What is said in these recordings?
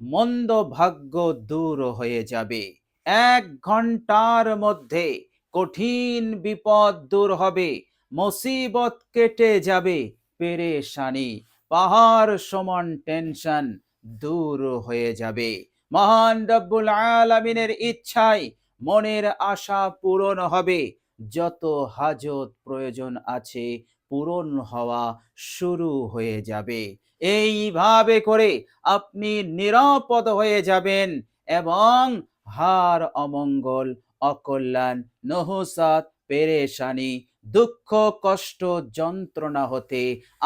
মন্দ ভাগ্য দূর হয়ে যাবে। এক ঘণ্টার মধ্যে কঠিন বিপদ দূর হবে, মুসিবত কেটে যাবে, পেরেশানি, পাহাড় সমান টেনশন দূর হয়ে যাবে। মহান রব্বুল আলামিনের ইচ্ছায় মনের আশা পূরণ হবে, যত হাজত প্রয়োজন আছে পূরণ হওয়া শুরু হয়ে যাবে। এইভাবে করে আপনি নিরাপদ হয়ে যাবেন এবং হার অমঙ্গল, অকল্যাণ নহসাত পেরেশানি, দুঃখ, কষ্ট, যন্ত্রণা হতে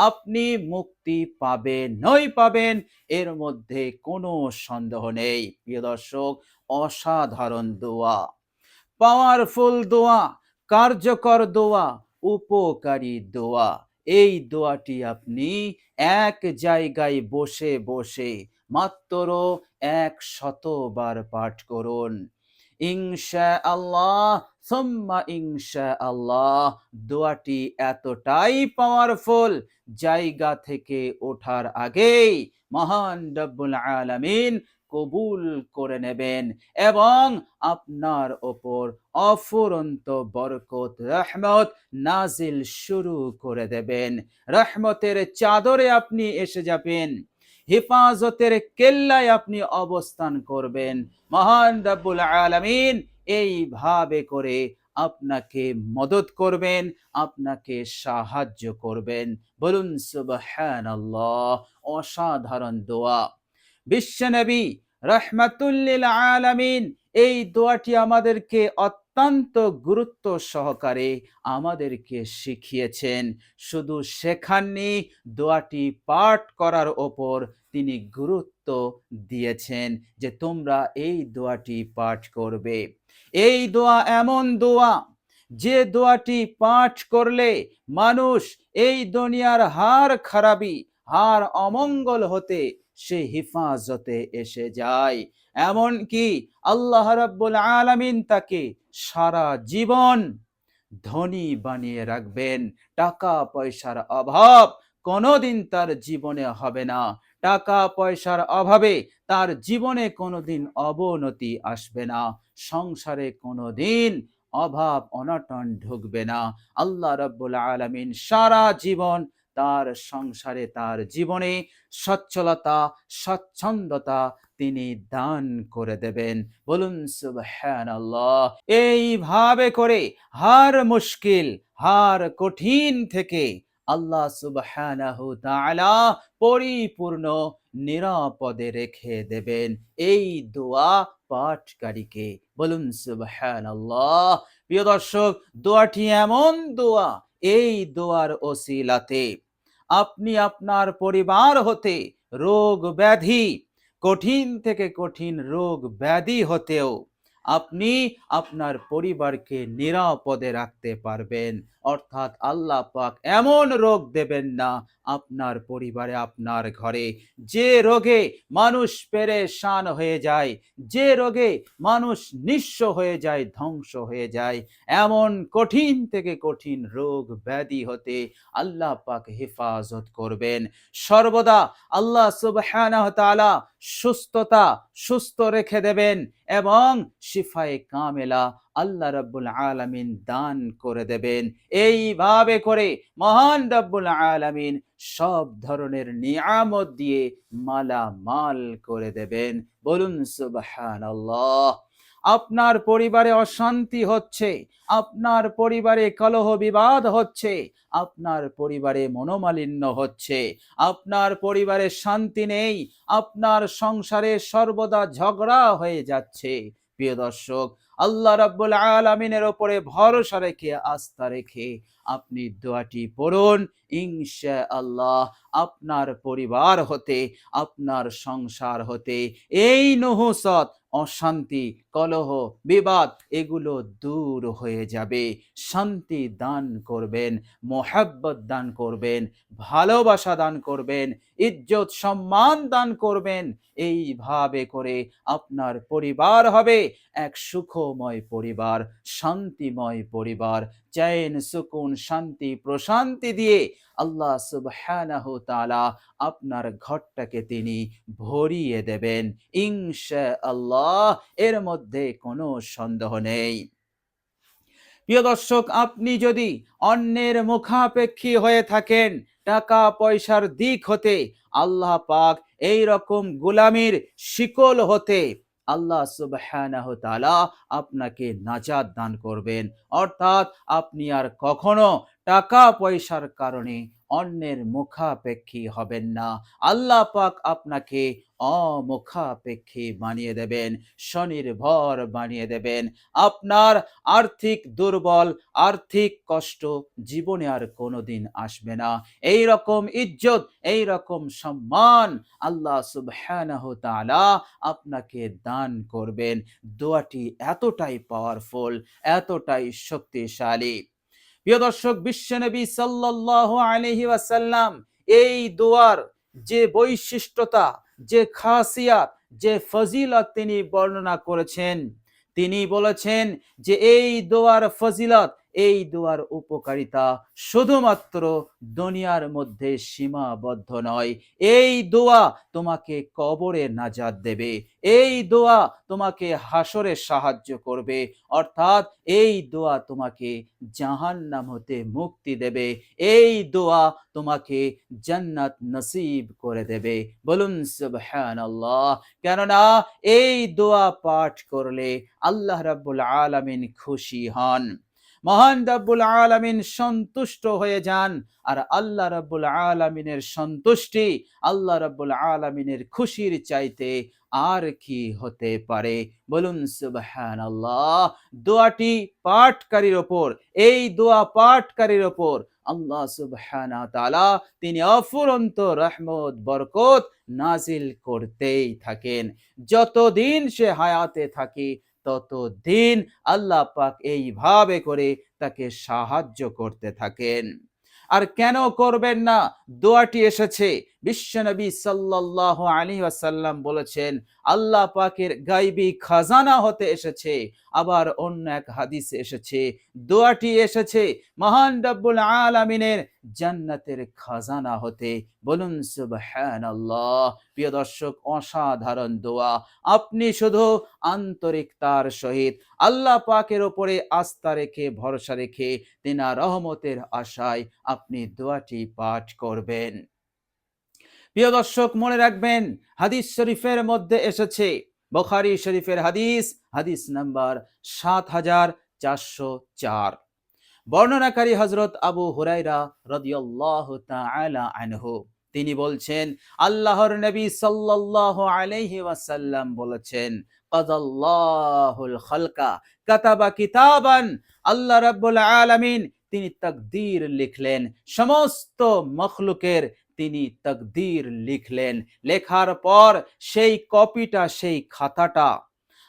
আপনি মুক্তি পাবেন, নই পাবেন, এর মধ্যে কোনো সন্দেহ নেই। প্রিয় দর্শক, অসাধারণ দোয়া পাওয়ারফুল দোয়া, কার্যকর দোয়া উপকারী দোয়া। এই দোয়াটি আপনি এক জায়গায় বসে বসে মাত্র এক শতবার পাঠ করুন। ইনশা আল্লাহ সোম্মা ইনশা আল্লাহ দোয়াটি এতটাই পাওয়ারফুল জায়গা থেকে ওঠার আগেই মহান রব্বুল আলামিন কবুল করে নেবেন এবং আপনার ওপর অফুরন্ত বরকত, রহমত নাজিল শুরু করে দেবেন। রহমতের চাদরে আপনি এসে যাবেন, হেফাজতের কেল্লায় আপনি অবস্থান করবেন। মহান রব্বুল আলামিন এইভাবে করে আপনাকে মদত করবেন, আপনাকে সাহায্য করবেন। বলুন সুবহানাল্লাহ, অসাধারণ দোয়া। বিশ্বনবী রহমাতুল্লিল আলামিন, এই দোয়াটি আমাদেরকে অত্যন্ত গুরুত্ব সহকারে আমাদেরকে শিখিয়েছেন। শুধু শেখাননি, দোয়াটি পাঠ করার ওপর তিনি গুরুত্ব দিয়েছেন যে তোমরা এই দোয়াটি পাঠ করবে। এই দোয়া এমন দোয়া, যে দোয়াটি পাঠ করলে মানুষ এই দুনিয়ার হার খারাপি, হার অমঙ্গল হতে সে হিফাজতে এসে যায়। এমন কি আল্লাহ রাব্বুল আলামিন তাকে সারা জীবন ধনী বানিয়ে রাখবেন। টাকা পয়সার অভাব কোনোদিন তার জীবনে হবে না। টাকা পয়সার অভাবে তার জীবনে কোনোদিন অবনতি আসবে না। সংসারে কোনোদিন অভাব অনটন ঢুকবে না। আল্লাহ রাব্বুল আলামিন সারা জীবন তার সংসারে, তার জীবনে সচ্ছলতা, স্বচ্ছন্দতা তিনি দান করে দেবেন। বলুন, সুবহানাল্লাহ। এইভাবে করে হার মুশকিল, হার কঠিন থেকে আল্লাহ তাআলা পরিপূর্ণ, নিরাপদে রেখে দেবেন। এই দোয়া পাঠকারীকে। বলুন, সুবহানাল্লাহ। প্রিয় দর্শক, দোয়াটি এমন দোয়া, এই দোয়ার ওসিলাতে আপনি আপনার পরিবার হতে রোগ ব্যাধি কঠিন থেকে কঠিন রোগ ব্যাধি হতেও আপনি আপনার পরিবারকে নিরাপদে রাখতে পারবেন। অর্থাৎ আল্লাহ পাক এমন রোগ দেবেন না আপনার পরিবারে, আপনার ঘরে। যে রোগে মানুষ পেরেশান হয়ে যায়, যে রোগে মানুষ নিঃস্ব হয়ে যায়, ধ্বংস হয়ে যায়, এমন কঠিন থেকে কঠিন রোগ ব্যাধি হতে আল্লাহ পাক হেফাজত করবেন। সর্বদা আল্লাহ সুবহানাহু তাআলা সুস্থতা সুস্থ রেখে দেবেন এবং শিফায়ে কামেলা আল্লাহ রব্বুল আলামিন দান করে দেবেন। এইভাবে করে মহান রব্বুল আলামিন সব ধরনের নিয়ামত দিয়ে মালা মাল করে দেবেন। বলুন সুবহানাল্লাহ। আপনার পরিবারে অশান্তি হচ্ছে, আপনার পরিবারে কলহ বিবাদ হচ্ছে, আপনার পরিবারে মনোমালিন্য হচ্ছে, আপনার পরিবারে শান্তি নেই, আপনার সংসারে সর্বদা ঝগড়া হয়ে যাচ্ছে। প্রিয় দর্শক, আল্লাহ রাব্বুল আলামিনের ওপরে ভরসা রেখে, আস্থা রেখে আপনি দোয়াটি পড়ুন ইনশা আল্লাহ আপনার পরিবার হতে, আপনার সংসার হতে, এই নহসত অশান্তি, কলহ, বিবাদ, এগুলো দূর হয়ে যাবে। শান্তি দান করবেন, মোহাব্বত দান করবেন, ভালোবাসা দান করবেন, ইজ্জত, সম্মান দান করবেন। এইভাবে করে আপনার পরিবার হবে, এক সুখময় পরিবার, শান্তিময় পরিবার। চैन সুকুন, শান্তি, প্রশান্তি দিয়ে আল্লাহ সুবহানাহু তাআলা আপনার ঘরটাকে তিনি ভরিয়ে দেবেন। ইনশা আল্লাহ এর মধ্যে কোনো সন্দেহ নেই। প্রিয় দর্শক, আপনি যদি অন্যের মুখাপেক্ষী হয়ে থাকেন টাকা পয়সার দিক হতে আল্লাহ পাক এই রকম গুলামির শিকল হতে আল্লাহ সুবাহ আপনাকে নাজাত দান করবেন। অর্থাৎ আপনি আর কখনো টাকা পয়সার কারণে অন্যের মুখাপেক্ষী হবেন না। আল্লাহ পাক আপনাকে অমুখাপেক্ষী বানিয়ে দেবেন, স্বনির্ভর বানিয়ে দেবেন। আপনার আর্থিক দুর্বল, আর্থিক কষ্ট জীবনে আর কোনোদিন আসবে না। এই রকম ইজ্জত, এই রকম সম্মান আল্লাহ সুবহানাহু তাআলা আপনাকে দান করবেন। দোয়াটি এতটাই পাওয়ারফুল এতটাই শক্তিশালী। প্রিয় দর্শক বিশ্বনবী সাল্লাহ আলহি ওয়াসাল্লাম এই দোয়ার যে বৈশিষ্ট্যতা, যে খাসিয়াত, যে ফজিলত তিনি বর্ণনা করেছেন। তিনি বলেছেন যে এই দোয়ার ফজিলত এই দোয়ার উপকারিতা শুধুমাত্র দুনিয়ার মধ্যে সীমাবদ্ধ নয়। এই দোয়া তোমাকে কবরে নাজাদ দেবে। এই দোয়া তোমাকে হাসরে সাহায্য করবে। অর্থাৎ এই দোয়া তোমাকে জাহান্নাম হতে মুক্তি দেবে। এই দোয়া তোমাকে জান্নাত নসিব করে দেবে। বলুন, সুবহানাল্লাহ। কেননা এই দোয়া পাঠ করলে আল্লাহ রাব্বুল আলামিন খুশি হন। মহান রাব্বুল আলামিন সন্তুষ্ট হয়ে যান। আর আল্লাহ রাব্বুল আলামিনের সন্তুষ্টি আল্লাহ রাব্বুল আলামিনের খুশির চাইতে আর কি হতে পারে? বলুন, সুবহানাল্লাহ। দোয়াটি পাঠকারীর ওপর, এই দোয়া পাঠকারীর ওপর আল্লাহ সুবহানাহু তাআলা তিনি অফুরন্ত রহমত, বরকত নাজিল করতেই থাকেন। যতদিন সে হায়াতে থাকে ততদিন আল্লাহ পাক এইভাবে করে তাকে সাহায্য করতে থাকেন। আর কেন করবেন না? দোয়াটি এসেছে বিশ্বনবী সাল্লাল্লাহু আলাইহি ওয়াসাল্লাম বলেছেন, আল্লাহ পাকের গাইবি খাজানা হতে এসেছে, আবার অন্য এক হাদিস এসেছে, দোয়াটি এসেছে, মহান রব্বুল আলামিনের জান্নাতের খাজানা হতে। বলুন সুবহানাল্লাহ। প্রিয় দর্শক, অসাধারণ দোয়া। আপনি শুধু আন্তরিকতার সহিত আল্লাহ পাকের ওপরে আস্থা রেখে, ভরসা রেখে, তিনা রহমতের আশায় আপনি দোয়াটি পাঠ করবেন। প্রিয় দর্শক, মনে রাখবেন, হাদিস শরীফের মধ্যে এসেছে, বখারি শরীফের হাদিস হাদিস নাম্বার সাত হাজার চারশো চার। বর্ণনাকারী হজরত আবু হুরাইরা রদিয়াল্লাহু তাআলা আনহু, তিনি বলছেন, আল্লাহর নবী সাল্লাল্লাহু আলাইহি ওয়াসাল্লাম বলেছেন, কাদাল্লাহুল খালকা, কাতাবা কিতাবান, আল্লাহ রাব্বুল আলামিন তিনি তাকদীর লিখলেন। সমস্ত মখলুকের তিনি তকদির লিখলেন। লেখার পর সেই কপিটা, সেই খাতাটা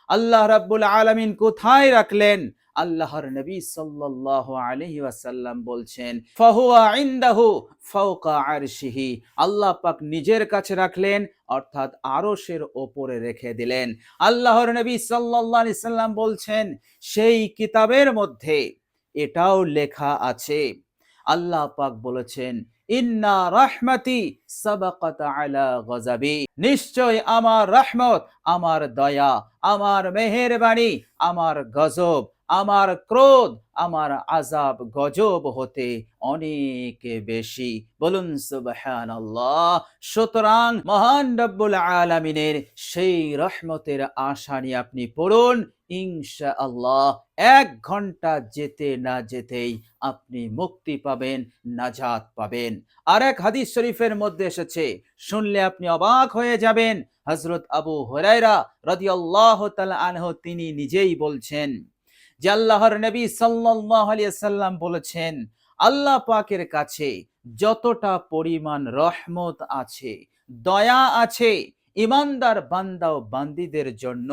আল্লাহ রাব্বুল আলামিন কোথায় রাখলেন? আল্লাহর নবী সাল্লাল্লাহু আলাইহি ওয়াসাল্লাম বলছেন, ফাহুয়া ইনদাহু ফাওকা আরশিহি। আল্লাহ পাক নিজের কাছে রাখলেন, অর্থাৎ আরশের ওপরে রেখে দিলেন। আল্লাহর নবী সাল্লাল্লাহু আলাইহি সাল্লাম বলছেন, সেই কিতাবের মধ্যে এটাও লেখা আছে। আল্লাহ পাক বলেছেন, ইন্না রাহমাতি সাবাকাত আলা গজাবি। নিশ্চয় আমার রহমত, আমার দয়া, আমার মেহেরবানি আমার গজব আমার ক্রোধ, আমার আজাব গজব হতে অনেক বেশি। বলুন, সুবহানাল্লাহ। সুতরাং মহান রব্বুল আলামিনের সেই রহমতের আশা নিয়ে আপনি পড়ুন ইনশা আল্লাহ এক ঘণ্টা যেতে না যেতেই আপনি মুক্তি পাবেন, নাজাত পাবেন। আর এক হাদিস শরীফের মধ্যে এসেছে, শুনলে আপনি অবাক হয়ে যাবেন। হজরত আবু হরাইরা রাদিয়াল্লাহু তাআলা আনহু তিনি নিজেই বলছেন যে আল্লাহর নবী সাল্লাল্লাহু আলাইহি সাল্লাম বলেছেন, আল্লাহ পাকের কাছে যতটা পরিমাণ রহমত আছে, দয়া আছে, ইমানদার বান্দা ও বান্দিদের জন্য,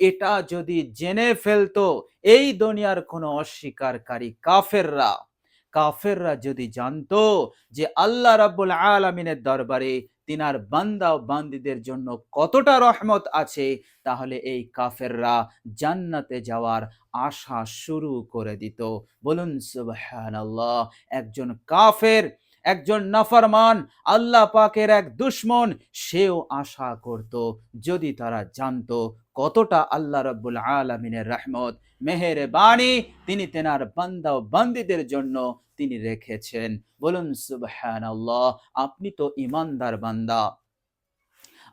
এটা যদি জেনে ফেলতো, এই দুনিয়ার কোনো অস্বীকারী কাফেররা কাফেররা যদি জানতো যে আল্লাহ রাব্বুল আলামিনের দরবারে তিনার বান্দা বান্দিদের জন্য কতটা রহমত আছে, তাহলে এই কাফেররা জান্নাতে যাওয়ার আশা শুরু করে দিত। বলুন, সুবহানাল্লাহ, একজন কাফের, একজন নাফরমান, আল্লাহ পাকের এক দুশ্মন, সেও আশা করত। যদি তারা জানতো কতটা আল্লাহ রব্বুল আলমিনের রহমত মেহের বাণী তিনি তেনার বান্দা ও বান্দিদের জন্য তিনি রেখেছেন। বলুন সুবহান আপনি তো ইমানদার বান্দা।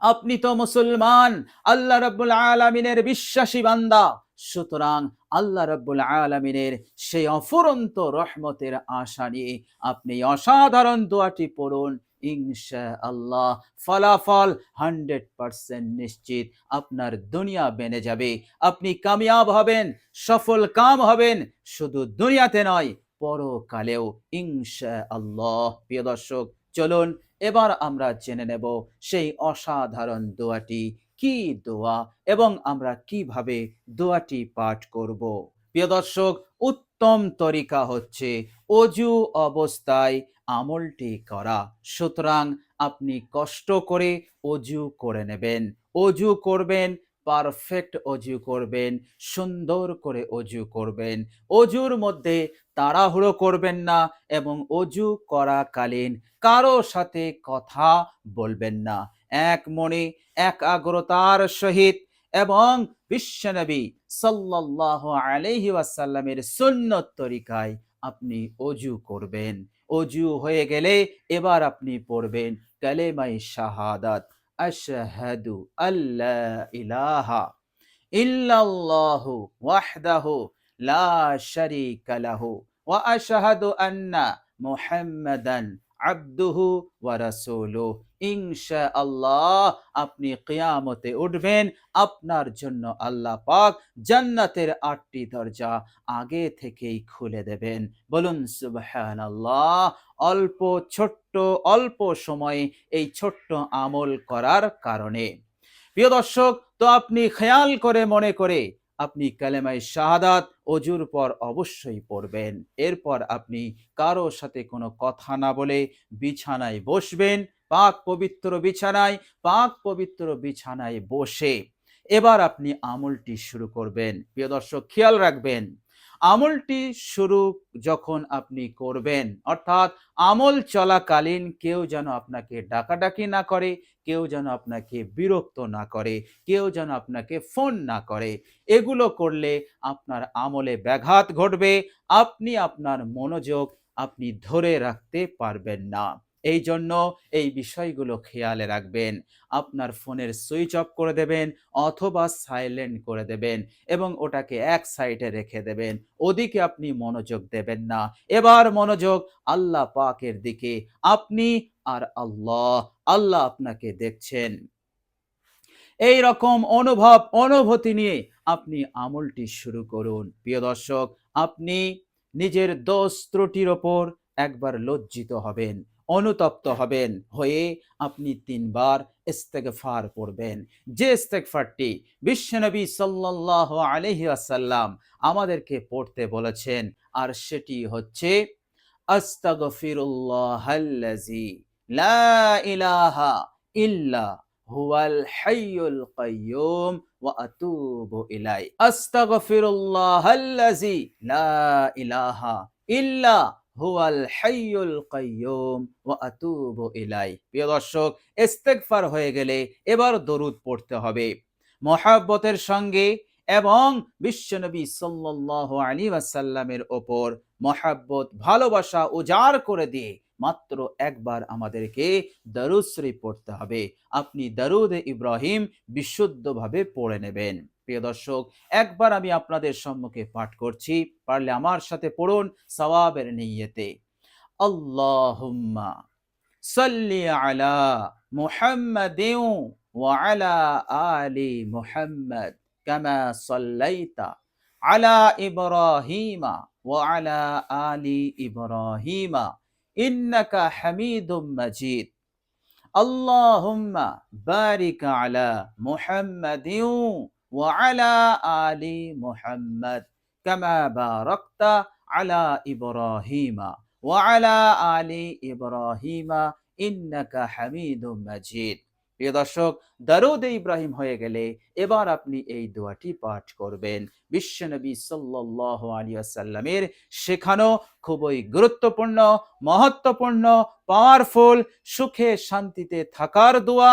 আপনি তো মুসলমান, আল্লাহ রব্বুল আলমিনের বিশ্বাসী বান্দা। সুতরাং আল্লাহ রব্বুল আলমিনের সেই অফুরন্ত রহমতের আশা নিয়ে আপনি অসাধারণ দোয়াটি পড়ুন। ইনশা আল্লাহ ফলাফল হান্ড্রেড পার্সেন্ট নিশ্চিত। আপনার দুনিয়া বেনে যাবে। আপনি কামিয়াব হবেন, সফল কাম হবেন। শুধু দুনিয়াতে নয়, পরকালেও ইনশা আল্লাহ প্রিয় দর্শক, চলুন এবার আমরা জেনে নেব সেই অসাধারণ দোয়াটি। কি দোয়া এবং আমরা কীভাবে দোয়াটি পাঠ করব? প্রিয় দর্শক, উত্তম তরিকা হচ্ছে অজু অবস্থায় আমলটি করা। সুতরাং আপনি কষ্ট করে অজু করে নেবেন। অজু করবেন, পারফেক্ট অজু করবেন, সুন্দর করে অজু করবেন। অজুর মধ্যে তাড়াহুড়ো করবেন না এবং অজু করাকালীন কারও সাথে কথা বলবেন না। এক মনে একাগ্রতার সহিত এবং বিশ্বনবী সাল্লাহ আলহি ওয়াসাল্লামের সুন্নত তরিকায় আপনি অজু করবেন। অজু হয়ে গেলে এবার আপনি পড়বেন কালেমাই শাহাদাত, আশহাদু আল্লাহ ইলাহা ইল্লাল্লাহু ওয়াহদাহু লা শারীকা লাহু ওয়া আশহাদু আন্না মুহাম্মাদান আব্দুহু ওয়া রাসূলুহু। ইনশাআল্লাহ আপনি কিয়ামতে উঠবেন। আপনার জন্য আল্লাহ পাক জান্নাতের আটটি দরজা আগে থেকেই খুলে দেবেন। বলুন, সুবহানাল্লাহ, অল্প, ছোট্ট, অল্প সময়ে এই ছোট্ট আমল করার কারণে। প্রিয় দর্শক, তো আপনি খেয়াল করে মনে করে আপনি কালেমাই শাহাদাত অজুর পর অবশ্যই পড়বেন। এরপর আপনি কারও সাথে কোনো কথা না বলে বিছানায় বসবেন। পাক পবিত্র বিছানায়, পাক পবিত্র বিছানায় বসে। এবার আপনি আমলটি শুরু করবেন। প্রিয় দর্শক, খেয়াল রাখবেন, আমলটি শুরু যখন আপনি করবেন, অর্থাৎ আমল চলাকালীন কেউ যেন আপনাকে ডাকাডাকি না করে, কেউ যেন আপনাকে বিরক্ত না করে, কেউ যেন আপনাকে ফোন না করে, এগুলো করলে আপনার আমলে ব্যাঘাত ঘটবে, আপনি আপনার মনোযোগ আপনি ধরে রাখতে পারবেন না। এই জন্য এই বিষয়গুলো খেয়ালে রাখবেন। আপনার ফোনের সুইচ অফ করে দেবেন অথবা সাইলেন্ট করে দেবেন এবং ওটাকে এক সাইডে রেখে দেবেন। ওদিকে আপনি মনোযোগ দেবেন না। এবার মনোযোগ আল্লাহ পাকের দিকে। আপনি আর আল্লাহ আল্লাহ আপনাকে দেখছেন। এই রকম অনুভব, অনুভূতি নিয়ে আপনি আমলটি শুরু করুন। প্রিয় দর্শক, আপনি নিজের দোষ ত্রুটির ওপর একবার লজ্জিত হবেন। অনুতপ্ত হবেন হয়ে আপনি তিনবার ইস্তেগফার করবেন। যে ইস্তেগফারটি বিশ্বনবী সাল্লাল্লাহু আলাইহি আসাল্লাম আমাদেরকে পড়তে বলেছেন, আর সেটি হচ্ছে, আস্তাগফিরুল্লাহাল্লাযী লা ইলাহা লা ইলাহা ইল্লা হুয়াল হাইয়ুল কাইয়ুম ওয়া আতুবু ইলাই প্রিয় দর্শক, ইস্তেগফার হয়ে গেলে এবার দরুদ পড়তে হবে। মহাব্বতের সঙ্গে এবং বিশ্বনবী সাল্লাল্লাহু আলাইহি ওয়াসাল্লামের ওপর মহাব্বত, ভালোবাসা উজাড় করে দিয়ে মাত্র একবার আমাদেরকে দরুদ শরীফ পড়তে হবে। আপনি দরুদ ইব্রাহিম বিশুদ্ধভাবে পড়ে নেবেন। প্রিয় দর্শক, একবার আমি আপনাদের সম্মুখে পাঠ করছি। পারলে আমার সাথে পড়ুন সওয়াবের নিয়েতে। আল্লাহুম্মা সাল্লি আলা মুহাম্মাদিন ওয়া আলা আলি মুহাম্মাদ কামা সাল্লাইতা আলা ইব্রাহিমা ওয়া আলা আলি ইব্রাহিমা ইন্নাকা হামিদুম মাজিদ। আল্লাহুম্মা বারিক আলা মুহাম্মাদিন وعلى آل محمد كما باركت على إبراهيم وعلى آل إبراهيم ইন্নাকা হামিদুম মাজিদ প্রিয় দর্শক দারুদ ইব্রাহিম হয়ে গেলে এবার আপনি এই দোয়াটি পাঠ করবেন বিশ্বনবী সাল্লাল্লাহু আলাইহি ওয়াসাল্লামের শেখানো খুবই গুরুত্বপূর্ণ মহত্বপূর্ণ পাওয়ারফুল সুখে শান্তিতে থাকার দোয়া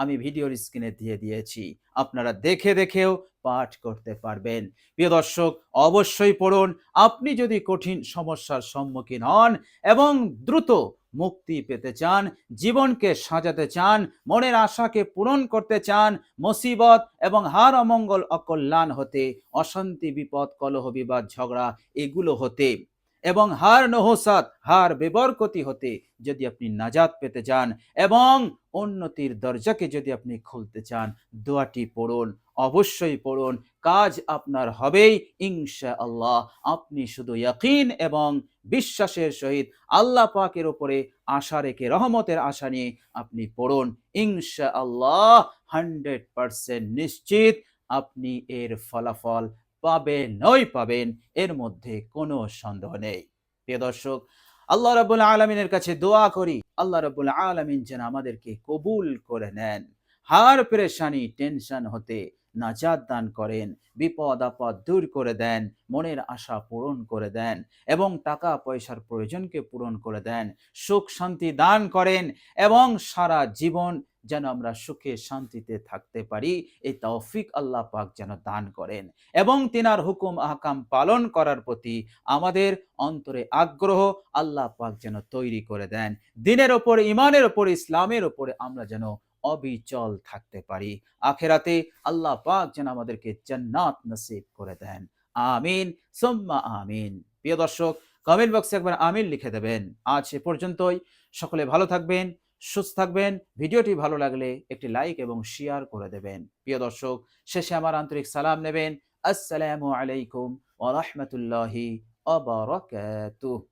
আমি ভিডিওর স্ক্রিনে দিয়ে দিয়েছি। আপনারা দেখে দেখেও পাঠ করতে পারবেন। প্রিয় দর্শক, অবশ্যই পড়ুন। আপনি যদি কঠিন সমস্যার সম্মুখীন হন এবং দ্রুত মুক্তি পেতে চান, জীবনকে সাজাতে চান, মনের আশাকে পূরণ করতে চান, মুসিবত এবং হার অমঙ্গল অকল্যাণ হতে, অশান্তি, বিপদ, কলহ, বিবাদ, ঝগড়া, এগুলো হতে এবং হার নহসাত হার বেবরকতি হতে যদি আপনি নাজাত পেতে চান এবং উন্নতির দরজাকে যদি আপনি খুলতে চান, দোয়াটি পড়ুন, অবশ্যই পড়ুন। কাজ আপনার হবেই ইনশা আল্লাহ আপনি শুধু ইয়াকিন এবং বিশ্বাসের সহিত আল্লাহ পাকের উপরে আশা রেখে, রহমতের আশা নিয়ে আপনি পড়ুন। ইনশা আল্লাহ হান্ড্রেড পার্সেন্ট নিশ্চিত আপনি এর ফলাফল পাবেনই পাবেন, এর মধ্যে কোনো সন্দেহ নেই। প্রিয় দর্শক, আল্লাহ রাবুল আলমিনের কাছে দোয়া করি। আল্লাহ রাবুল আলমিন যেন আমাদেরকে কবুল করে নেন। হার, পেরেশানি, টেনশন হতে নাজাদ দান করেন, বিপদ, আপদ দূর করে দেন, মনের আশা পূরণ করে দেন এবং টাকা পয়সার প্রয়োজনকে পূরণ করে দেন। সুখ, শান্তি দান করেন এবং সারা জীবন যেন আমরা সুখে শান্তিতে থাকতে পারি। এই তৌফিক আল্লাহ পাক যেন দান করেন এবং তিনার হুকুম আহকাম পালন করার প্রতি আমাদের অন্তরে আগ্রহ আল্লাহ পাক যেন তৈরি করে দেন। দিনের ওপর ইমানের ওপর, ইসলামের ওপরে আমরা যেন অবিচল থাকতে পারি। আখেরাতে আল্লাহ পাক যেন আমাদেরকে জান্নাত নসিব করে দেন। আমিন, সোম্মা আমিন। প্রিয় দর্শক কমেন্ট বক্সে একবার আমিন লিখে দেবেন। আজ এ পর্যন্তই। সকলে ভালো থাকবেন। সুস্থ থাকবেন। ভিডিওটি ভালো লাগলে একটি লাইক এবং শেয়ার করে দেবেন। প্রিয় দর্শক, শেষে আমার আন্তরিক সালাম নেবেন। আসসালামু আলাইকুম ওয়া রাহমাতুল্লাহি ওয়া বারাকাতুহু।